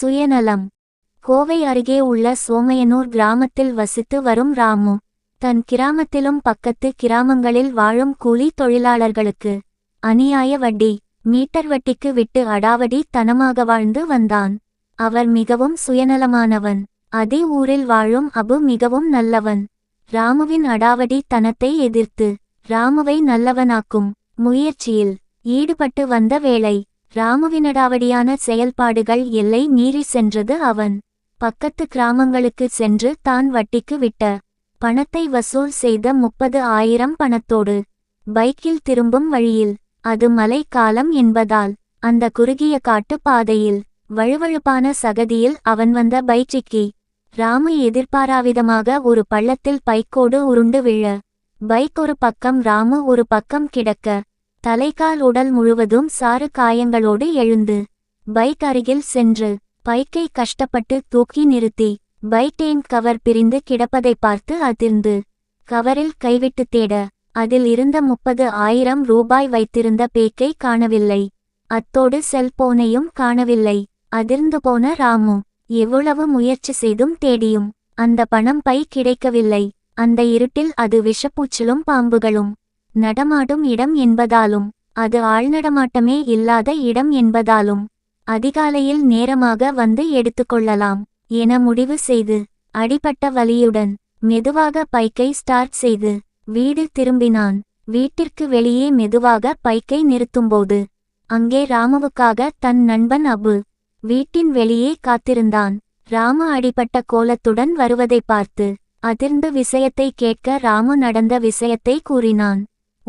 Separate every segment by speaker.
Speaker 1: சுயநலம். கோவை அருகே உள்ள சோமையனூர் கிராமத்தில் வசித்து வரும் ராமு தன் கிராமத்திலும் பக்கத்து கிராமங்களில் வாழும் கூலி தொழிலாளர்களுக்கு அநியாய வட்டி மீட்டர் வட்டிக்கு விட்டு அடாவடி தனமாக வாழ்ந்து வந்தான். அவர் மிகவும் சுயநலமானவன். அதே ஊரில் வாழும் அபு மிகவும் நல்லவன். ராமுவின் அடாவடி தனத்தை எதிர்த்து ராமுவை நல்லவனாக்கும் முயற்சியில் ஈடுபட்டு வந்த வேளை ராமுவினடாவடியான செயல்பாடுகள் எல்லை மீறி சென்றது அவன். பக்கத்து கிராமங்களுக்கு சென்று தான் வட்டிக்கு விட்ட. பணத்தை வசூல் செய்த முப்பது ஆயிரம் பணத்தோடு. பைக்கில் திரும்பும் வழியில். அது மழை காலம் என்பதால். அந்த குறுகிய காட்டு பாதையில். வழுவழுப்பான சகதியில் அவன் வந்த பைச்சிக்கி ராமு எதிர்பாராவிதமாக ஒரு பள்ளத்தில் பைக்கோடு உருண்டு விழ. பைக் ஒரு பக்கம் ராமு ஒரு பக்கம் கிடக்க. தலைகால் உடல் முழுவதும் சாறு காயங்களோடு எழுந்து பைக் அருகில் சென்று பைக்கை கஷ்டப்பட்டு தூக்கி நிறுத்தி பைக் டேம் கவர் பிரிந்து கிடப்பதை பார்த்து அதிர்ந்து கவரில் கைவிட்டு தேட அதில் இருந்த முப்பது ஆயிரம் ரூபாய் வைத்திருந்த பேக்கை காணவில்லை. அத்தோடு செல்போனையும் காணவில்லை. அதிர்ந்து போன ராமு எவ்வளவு முயற்சி செய்தும் தேடியும் அந்த பணம் பை கிடைக்கவில்லை. அந்த இருட்டில் அது விஷப்பூச்சிலும் பாம்புகளும் நடமாடும் இடம் என்பதாலும் அது ஆழ்நடமாட்டமே இல்லாத இடம் என்பதாலும் அதிகாலையில் நேரமாக வந்து எடுத்துக்கொள்ளலாம் என முடிவு செய்து அடிபட்ட வலியுடன் மெதுவாக பைக்கை ஸ்டார்ட் செய்து வீடு திரும்பினான். வீட்டிற்கு வெளியே மெதுவாக பைக்கை நிறுத்தும்போது அங்கே ராமுவுக்காக தன் நண்பன் அபு வீட்டின் வெளியே காத்திருந்தான். ராமு அடிபட்ட கோலத்துடன் வருவதை பார்த்து அதிர்ந்து விஷயத்தை கேட்க ராமு நடந்த விஷயத்தை கூறினான்.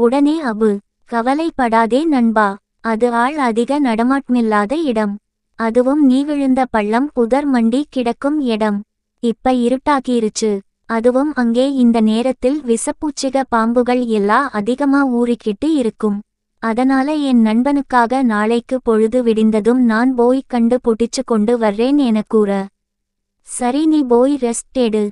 Speaker 1: உடனே அபு கவலைப்படாதே நண்பா அது ஆள் அதிக நடமாட்டமில்லாத இடம். அதுவும் நீ விழுந்த பள்ளம் புதர் மண்டி கிடக்கும் இடம். இப்ப இருட்டாகிருச்சு அதுவும் அங்கே இந்த நேரத்தில் விஷப்பூச்சிக பாம்புகள் எல்லாம் அதிகமா ஊறிக்கிட்டு இருக்கும். அதனால என் நண்பனுக்காக நாளைக்கு பொழுது விடிந்ததும் நான் போய் கண்டு புடிச்சு கொண்டு வர்றேன் என கூற. சரி நீ போய் ரெஸ்ட் எடு.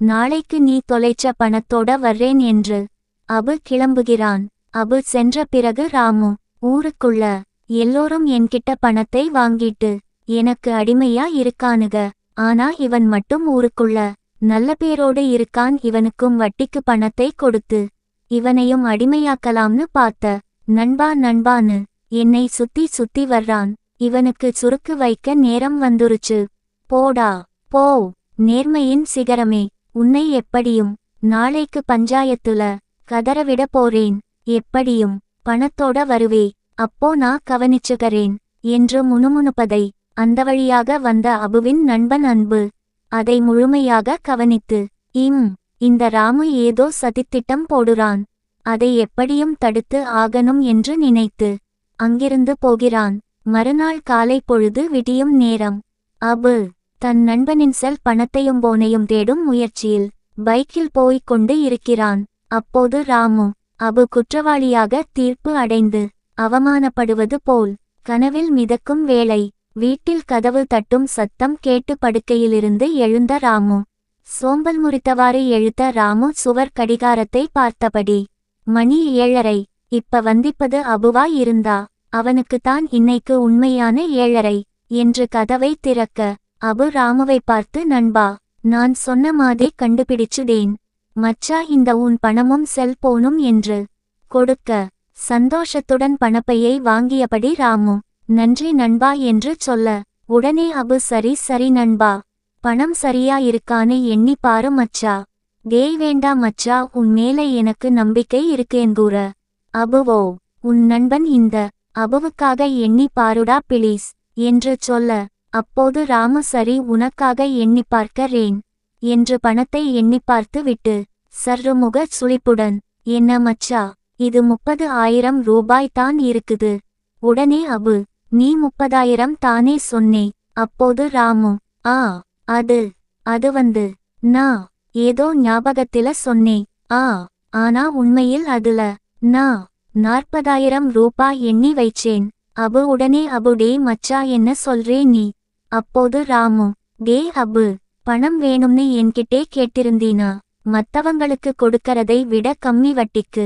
Speaker 1: நாளைக்கு நீ தொலைச்ச பணத்தோட வர்றேன் என்று. அபு கிளம்புகிறான். அபு சென்ற பிறகு ராமு ஊருக்குள்ள எல்லோரும் என்கிட்ட பணத்தை வாங்கிட்டு எனக்கு அடிமையா இருக்கானுக ஆனா இவன் மட்டும் ஊருக்குள்ள. நல்ல பேரோடு இருக்கான் இவனுக்கும் வட்டிக்கு பணத்தை கொடுத்து. இவனையும் அடிமையாக்கலாம்னு பார்த்த. நண்பா நண்பான்னு என்னை சுத்தி சுத்தி வர்றான். இவனுக்கு சுருக்கு வைக்க நேரம் வந்துருச்சு. போடா போ. நேர்மையின் சிகரமே உன்னை எப்படியும் நாளைக்கு பஞ்சாயத்துல கதறவிட போறேன். எப்படியும் பணத்தோட வருவே. அப்போ நான் கவனிச்சுகறேன் என்று முணுமுணுப்பதை அந்த வழியாக வந்த அபுவின் நண்பன் அன்பு அதை முழுமையாக கவனித்து இம் இந்த ராமு ஏதோ சதித்திட்டம் போடுறான். அதை எப்படியும் தடுத்து ஆகணும் என்று நினைத்து அங்கிருந்து போகிறான். மறுநாள் காலை பொழுது விடியும் நேரம். அபு தன் நண்பனின் செல் பணத்தையும் போனையும் தேடும் முயற்சியில் பைக்கில் போய்க் கொண்டு இருக்கிறான். அப்போது ராமு அபு குற்றவாளியாக தீர்ப்பு அடைந்து அவமானப்படுவது போல் கனவில் மிதக்கும் வேளை வீட்டில் கதவு தட்டும் சத்தம் கேட்டு படுக்கையிலிருந்து எழுந்த ராமு சோம்பல் முறித்தவாறு எழுத்த ராமு சுவர் கடிகாரத்தை பார்த்தபடி மணி ஏழரை இப்ப வந்திப்பது அபுவா இருந்தா அவனுக்குத்தான் இன்னைக்கு உண்மையான ஏழரை என்று கதவை திறக்க அபு ராமுவை பார்த்து நண்பா நான் சொன்ன மாதிரி கண்டுபிடிச்சுடேன் மச்சா இந்த உன் பணமும் செல்போனும் என்று கொடுக்க சந்தோஷத்துடன் பணப்பையை வாங்கியபடி ராமு நன்றி நண்பா என்று சொல்ல உடனே அபு சரி சரி நண்பா பணம் சரியா இருக்கான்னு எண்ணி பாரு மச்சா. டேய் வேண்டா மச்சா உன் மேல எனக்கு நம்பிக்கை இருக்கேங்கூற அபுவோ உன் நண்பன் இந்த அபுவுக்காக எண்ணி பாருடா பிளீஸ் என்று சொல்ல அப்போது ராமு சரி உனக்காக எண்ணி பார்க்கிறேன் என்று பணத்தை எண்ணி பார்த்து விட்டு சர்ரு சுழிப்புடன் சுளிப்புடன் என்ன மச்சா இது முப்பது ஆயிரம் ரூபாய் தான் இருக்குது. உடனே அபு நீ முப்பதாயிரம் தானே சொன்னே. அப்போது ராமு ஆ அது அது வந்து நான் ஏதோ ஞாபகத்தில சொன்னே. ஆ ஆனா உண்மையில் அதுல நான் நாற்பதாயிரம் ரூபாய் எண்ணி வைச்சேன். அபு உடனே அபு டே மச்சா என்ன சொல்றே நீ? அப்போது ராமு டே அபு பணம் வேணும்னு என்கிட்டே கேட்டிருந்தீனா? மத்தவங்களுக்கு கொடுக்கறதை விட கம்மி வட்டிக்கு.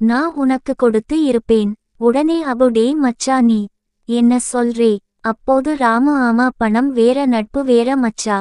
Speaker 1: நான் உனக்கு கொடுத்து இருப்பேன். உடனே அபுடே மச்சா நீ என்ன சொல்றே? அப்போது ராமு ஆமா பணம் வேற நட்பு வேற மச்சா.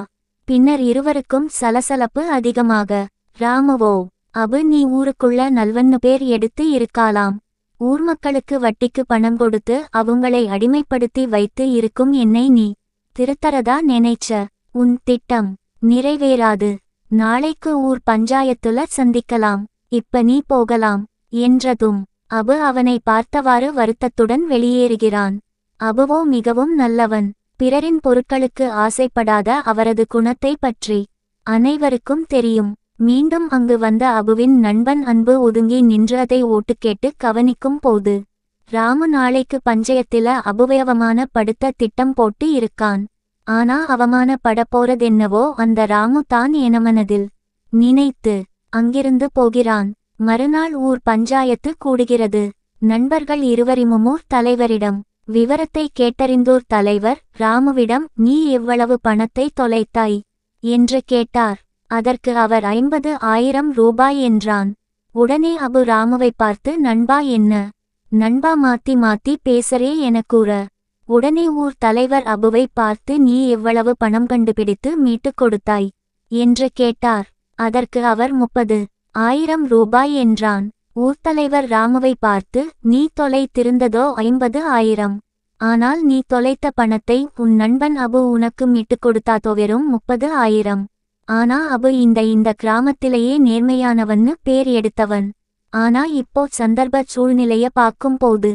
Speaker 1: பின்னர் இருவருக்கும் சலசலப்பு அதிகமாக. ராமுவோ அபு நீ ஊருக்குள்ள நல்வன்னு பேர் எடுத்து இருக்காலாம் ஊர் மக்களுக்கு வட்டிக்கு பணம் கொடுத்து அவங்களை அடிமைப்படுத்தி வைத்து இருக்கும் என்னை நீ திருத்தரதா நினைச்ச? உன் திட்டம் நிறைவேறாது. நாளைக்கு ஊர் பஞ்சாயத்துல சந்திக்கலாம். இப்ப நீ போகலாம். என்றதும் அபு அவனை பார்த்தவாறு வருத்தத்துடன் வெளியேறுகிறான். அபுவோ மிகவும் நல்லவன். பிறரின் பொருட்களுக்கு ஆசைப்படாத அவரது குணத்தை பற்றி அனைவருக்கும் தெரியும். மீண்டும் அங்கு வந்த அபுவின் நண்பன் அன்பு ஒதுங்கி நின்று அதை ஓட்டு கவனிக்கும் போது ராமு நாளைக்கு பஞ்சயத்தில அபுவயவமான படுத்த திட்டம் போட்டு இருக்கான். ஆனா அவமானப்பட போறதென்னவோ அந்த ராமு தான் எனமனதில். நினைத்து அங்கிருந்து போகிறான். மறுநாள் ஊர் பஞ்சாயத்து கூடுகிறது. நண்பர்கள் இருவரிமுமூர் தலைவரிடம். விவரத்தை கேட்டறிந்தோர் தலைவர் ராமுவிடம் நீ எவ்வளவு பணத்தை தொலைத்தாய்? என்று கேட்டார். அதற்கு அவர் ஐம்பது ஆயிரம் ரூபாய் என்றான். உடனே அபு ராமுவை பார்த்து நண்பா என்ன? நண்பா மாத்தி மாத்தி பேசறே என கூற. உடனே ஊர் தலைவர் அபுவை பார்த்து நீ எவ்வளவு பணம் கண்டுபிடித்து மீட்டுக் கொடுத்தாய்? என்று கேட்டார். அதற்கு அவர் முப்பது ஆயிரம் ரூபாய் என்றான். ஊர்த்தலைவர் ராமுவை பார்த்து நீ தொலைத்திருந்ததோ ஐம்பது ஆயிரம். ஆனால் நீ தொலைத்த பணத்தை உன் நண்பன் அபு உனக்கு மீட்டுக் கொடுத்தாதோ வெறும் முப்பது ஆயிரம். ஆனா அபு இந்த இந்த கிராமத்திலேயே நேர்மையானவன்னு பேர் எடுத்தவன். ஆனா இப்போ சந்தர்ப்ப சூழ்நிலைய பார்க்கும் போது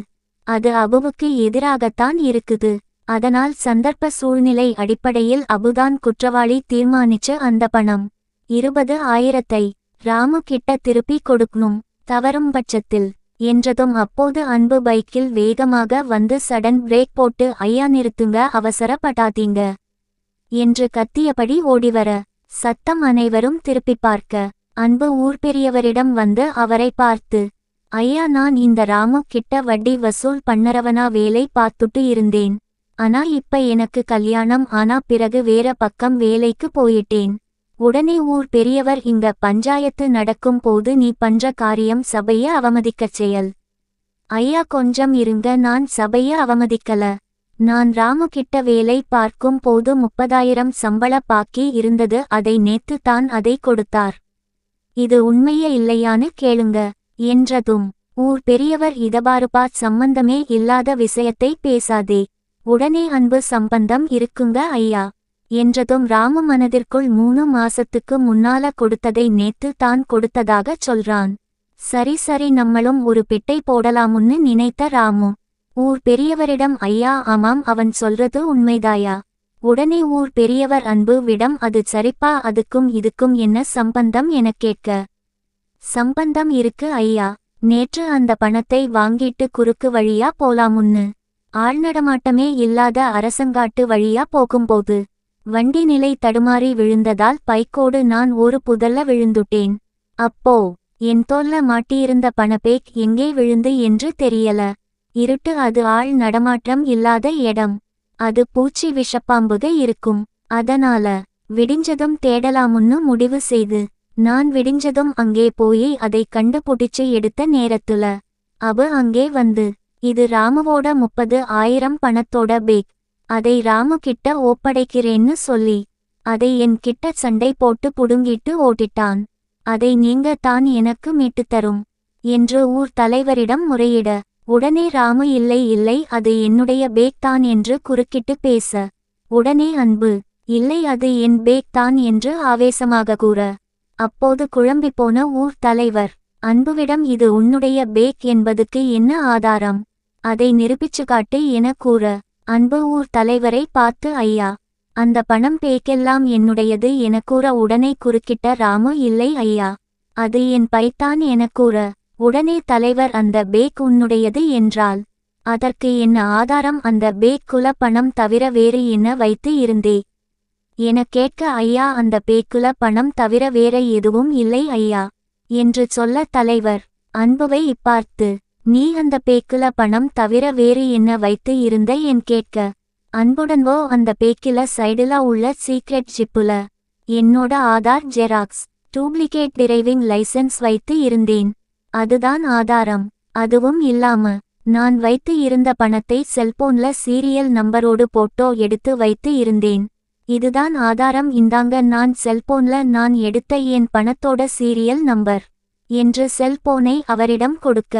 Speaker 1: அது அபுவுக்கு எதிராகத்தான் இருக்குது. அதனால் சந்தர்ப்ப சூழ்நிலை அடிப்படையில் அபுதான் குற்றவாளி தீர்மானிச்சு அந்த பணம். இருபது ஆயிரத்தை ராமு கிட்ட திருப்பி கொடுக்கணும் தவறும் பட்சத்தில். என்றதும் அப்போது அன்பு பைக்கில் வேகமாக வந்து சடன் பிரேக் போட்டு ஐயா நிறுத்துங்க அவசரப்படாதீங்க என்று கத்தியபடி ஓடிவர சத்தம் அனைவரும் திருப்பி பார்க்க. அன்பு ஊர் பெரியவரிடம் வந்து அவரை பார்த்து ஐயா நான் இந்த ராமு கிட்ட வட்டி வசூல் பண்ணறவனா வேலை பார்த்துட்டு இருந்தேன். ஆனா இப்ப எனக்கு கல்யாணம் ஆனா பிறகு வேற பக்கம் வேலைக்கு போயிட்டேன். உடனே ஊர் பெரியவர் இங்க பஞ்சாயத்து நடக்கும் போது நீ பண்ற காரியம் சபைய அவமதிக்கச் செயல். ஐயா கொஞ்சம் இருங்க நான் சபைய அவமதிக்கல. நான் ராமு கிட்ட வேலை பார்க்கும் போது முப்பதாயிரம் சம்பள பாக்கி இருந்தது அதை நேத்து தான் அதை கொடுத்தார். இது உண்மையே இல்லையான்னு கேளுங்க. என்றதும் ஊர் பெரியவர் இதபாருபா சம்பந்தமே இல்லாத விஷயத்தை பேசாதே. உடனே அன்பு சம்பந்தம் இருக்குங்க ஐயா என்றதும் ராம மனதிற்குள் மூணு மாசத்துக்கு முன்னால கொடுத்ததை நேத்து தான் கொடுத்ததாக சொல்றான். சரி சரி நம்மளும் ஒரு பிட்டை போடலாமுன்னு நினைத்த ராமு. ஊர் பெரியவரிடம் ஐயா ஆமாம் அவன் சொல்றது உண்மைதாயா? உடனே ஊர் பெரியவர் அன்பு விடம் அது சரிப்பா அதுக்கும் இதுக்கும் என்ன சம்பந்தம் எனக் கேட்க. சம்பந்தம் இருக்கு ஐயா. நேற்று அந்த பணத்தை வாங்கிட்டு குறுக்கு வழியா போலாமுன்னு. ஆழ்நடமாட்டமே இல்லாத அரசங்காட்டு வழியா போகும்போது வண்டி நிலை தடுமாறி விழுந்ததால் பைக்கோடு நான் ஒரு புதல்ல விழுந்துட்டேன். அப்போ என் தோல்ல மாட்டியிருந்த பணப்பேக் எங்கே விழுந்து என்று தெரியல. இருட்டு அது ஆள் நடமாட்டம் இல்லாத இடம். அது பூச்சி விஷப்பாம்புக இருக்கும். அதனால விடிஞ்சதும் தேடலாமுன்னு முடிவு செய்து நான் விடிஞ்சதும் அங்கே போய் அதை கண்டுபிடிச்சு எடுத்த நேரத்துல அவ அங்கே வந்து இது ராமுவோட முப்பது ஆயிரம் பணத்தோட பேக் அதை ராமு கிட்ட ஒப்படைக்கிறேன்னு சொல்லி அதை என் கிட்ட சண்டை போட்டு புடுங்கிட்டு ஓட்டிட்டான். அதை நீங்க தான் எனக்கு மீட்டுத் தரும் என்று ஊர் தலைவரிடம் முறையிட உடனே ராமு இல்லை இல்லை அது என்னுடைய பேக் தான் என்று குறுக்கிட்டு பேச உடனே அன்பு இல்லை அது என் பேக் தான் என்று ஆவேசமாக கூற அப்போது குழம்பிப்போன ஊர் தலைவர் அன்புவிடம் இது உன்னுடைய பேக் என்பதுக்கு என்ன ஆதாரம்? அதை நிரூபிச்சு காட்டு என கூற அன்பு ஊர் தலைவரை பார்த்து ஐயா அந்த பணம் பேக்கெல்லாம் என்னுடையது என கூற உடனே குறுக்கிட்ட ராமு இல்லை ஐயா அது என் பைத்தான் என கூற உடனே தலைவர் அந்த பேக் உன்னுடையது என்றால் அதற்கு என்ன ஆதாரம்? அந்த பேக் குல பணம் தவிர வேறு என்ன வைத்து இருந்தே என கேட்க ஐயா அந்த பேக்குல பணம் தவிர வேற எதுவும் இல்லை ஐயா என்று சொல்ல தலைவர். அன்புவை இப்பார்த்து நீ அந்த பேக்குல பணம் தவிர வேறு என்ன வைத்து இருந்த? என் கேட்க. அன்புடன்வோ அந்த பேக்கில சைடுல உள்ள சீக்ரெட் ஜிப்புல என்னோட Aadhaar xerox duplicate driving licence வைத்து இருந்தேன். அதுதான் ஆதாரம். அதுவும் இல்லாம நான் வைத்து இருந்த பணத்தை செல்போன்ல சீரியல் நம்பரோடு போட்டோ எடுத்து வைத்து இருந்தேன். இதுதான் ஆதாரம். இந்தாங்க நான் செல்போன்ல நான் எடுத்த என் பணத்தோட சீரியல் நம்பர் என்று செல்போனை அவரிடம் கொடுக்க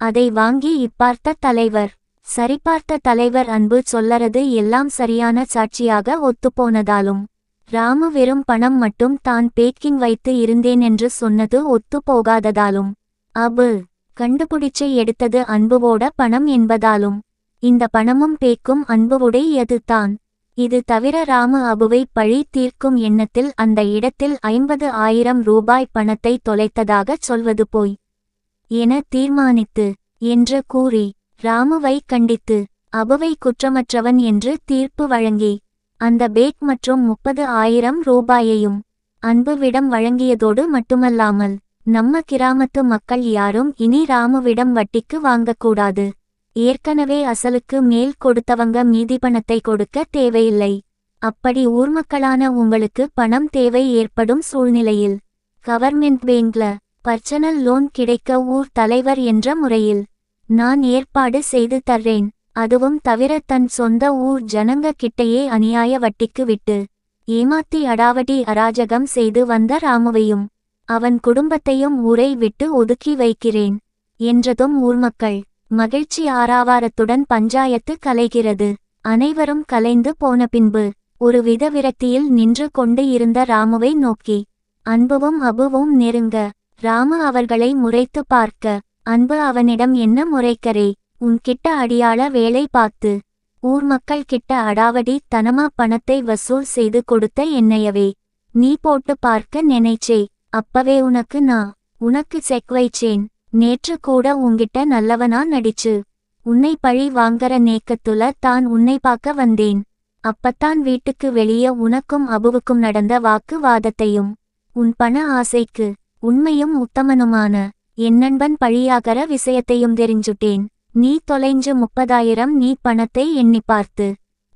Speaker 1: அதை வாங்கி இப்பார்த்த தலைவர். சரிபார்த்த தலைவர் அன்பு சொல்லறது எல்லாம் சரியான சாட்சியாக ஒத்துப்போனதாலும் ராமு வெறும் பணம் மட்டும் தான் பேக்கிங் வைத்து இருந்தேன் என்று சொன்னது ஒத்துப்போகாததாலும் அபு கண்டுபிடிச்சு எடுத்தது அன்புவோட பணம் என்பதாலும் இந்த பணமும் பேக்கும் அன்புவுடையது தான். இது தவிர ராம அபுவை பழி தீர்க்கும் எண்ணத்தில் அந்த இடத்தில் ஐம்பது ஆயிரம் ரூபாய் பணத்தை தொலைத்ததாகச் சொல்வது போய். என தீர்மானித்து என்று கூறி ராமுவை கண்டித்து அபுவை குற்றமற்றவன் என்று தீர்ப்பு வழங்கி அந்த பேக் மற்றும் முப்பது ஆயிரம் ரூபாயையும் அன்புவிடம் வழங்கியதோடு மட்டுமல்லாமல் நம்ம கிராமத்து மக்கள் யாரும் இனி ராமுவிடம் வட்டிக்கு வாங்கக்கூடாது. ஏற்கனவே அசலுக்கு மேல் கொடுத்தவங்க மீதி பணத்தை கொடுக்க தேவையில்லை. அப்படி ஊர்மக்களான உங்களுக்கு பணம் தேவை ஏற்படும் சூழ்நிலையில். கவர்மெண்ட் பேங்க்ல பர்சனல் லோன் கிடைக்க ஊர் தலைவர் என்ற முறையில். நான் ஏற்பாடு செய்து தர்றேன். அதுவும் தவிர தன் சொந்த ஊர் ஜனங்க கிட்டையே அநியாய வட்டிக்கு விட்டு. ஏமாத்தி அடாவடி அராஜகம் செய்து வந்த ராமுவையும் அவன் குடும்பத்தையும் ஊரை விட்டு ஒதுக்கி வைக்கிறேன் என்றதும் ஊர்மக்கள் மகிழ்ச்சி ஆராவாரத்துடன் பஞ்சாயத்து கலைகிறது. அனைவரும் கலைந்து போன பின்பு ஒரு வித விரக்தியில் நின்று கொண்டு இருந்த ராமுவை நோக்கி அன்புவும் அபுவும் நெருங்க. ராமு அவர்களை முறைத்து பார்க்க. அன்பு அவனிடம் என்ன முறைக்கரே உன்கிட்ட அடியாள வேலை பார்த்து. ஊர் மக்கள் கிட்ட அடாவடி தனமா பணத்தை வசூல் செய்து கொடுத்த என்னையவே. நீ போட்டு பார்க்க நினைச்சே. அப்பவே உனக்கு நான் உனக்கு செக் வைச்சேன். நேற்று கூட உங்கிட்ட நல்லவனா நடிச்சு. உன்னை பழி வாங்கற நேக்கத்துல தான் உன்னை பார்க்க வந்தேன். அப்பத்தான் வீட்டுக்கு வெளியே உனக்கும் அபுவுக்கும் நடந்த வாக்குவாதத்தையும் உன் பண ஆசைக்கு உண்மையும் உத்தமனுமான என் நண்பன் பழியாகற விஷயத்தையும் தெரிஞ்சுட்டேன். நீ தொலைஞ்சு முப்பதாயிரம் நீ பணத்தை எண்ணி பார்த்து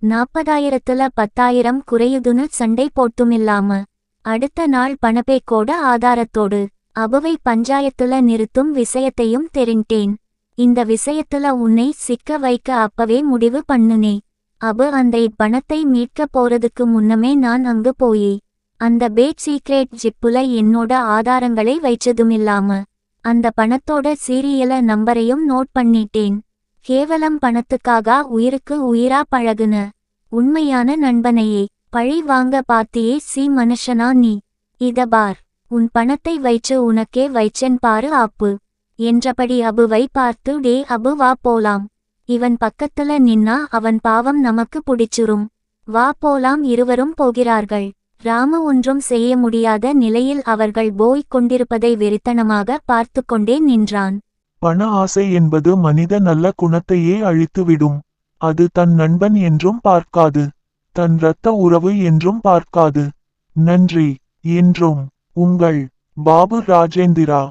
Speaker 1: நாப்பதாயிரத்துல பத்தாயிரம் குறையுதுன்னு சண்டை போட்டுமில்லாம அடுத்த நாள் பணப்பேக்கோட ஆதாரத்தோடு அபவை பஞ்சாயத்துல நிறுத்தும் விஷயத்தையும் தெரிந்தேன் இந்த விஷயத்துல உன்னை சிக்க வைக்க அப்பவே முடிவு பண்ணுனே. அபு அந்த பணத்தை மீட்க போறதுக்கு முன்னமே நான் அங்கு போயே. அந்த பேட் சீக்ரெட் ஜிப்புல என்னோட ஆதாரங்களை வைச்சதுமில்லாம அந்த பணத்தோட சீரியல நம்பரையும் நோட் பண்ணிட்டேன். கேவலம் பணத்துக்காக உயிருக்கு உயிரா பழகுன உண்மையான நண்பனையே. பழி வாங்க பாத்தியே சி மனுஷனா நீ. இத பார். உன் பணத்தை வைச்சு உனக்கே வைச்சென் பாரு அப்பு என்றபடி அபுவை பார்த்து டே அபு வா போலாம். இவன் பக்கத்துல நின்னா அவன் பாவம் நமக்கு பிடிச்சிரும். வா போலாம் இருவரும் போகிறார்கள். ராமு ஒன்றும் செய்ய முடியாத நிலையில் அவர்கள் போய்க் கொண்டிருப்பதை வெறித்தனமாக பார்த்து கொண்டே நின்றான்.
Speaker 2: பண ஆசை என்பது மனித நல்ல குணத்தையே அழித்துவிடும். அது தன் நண்பன் என்றும் பார்க்காது. தன் இரத்த உறவு என்றும் பார்க்காது. நன்றி. என்றும். உங்கள் பாபு ராஜேந்திரா.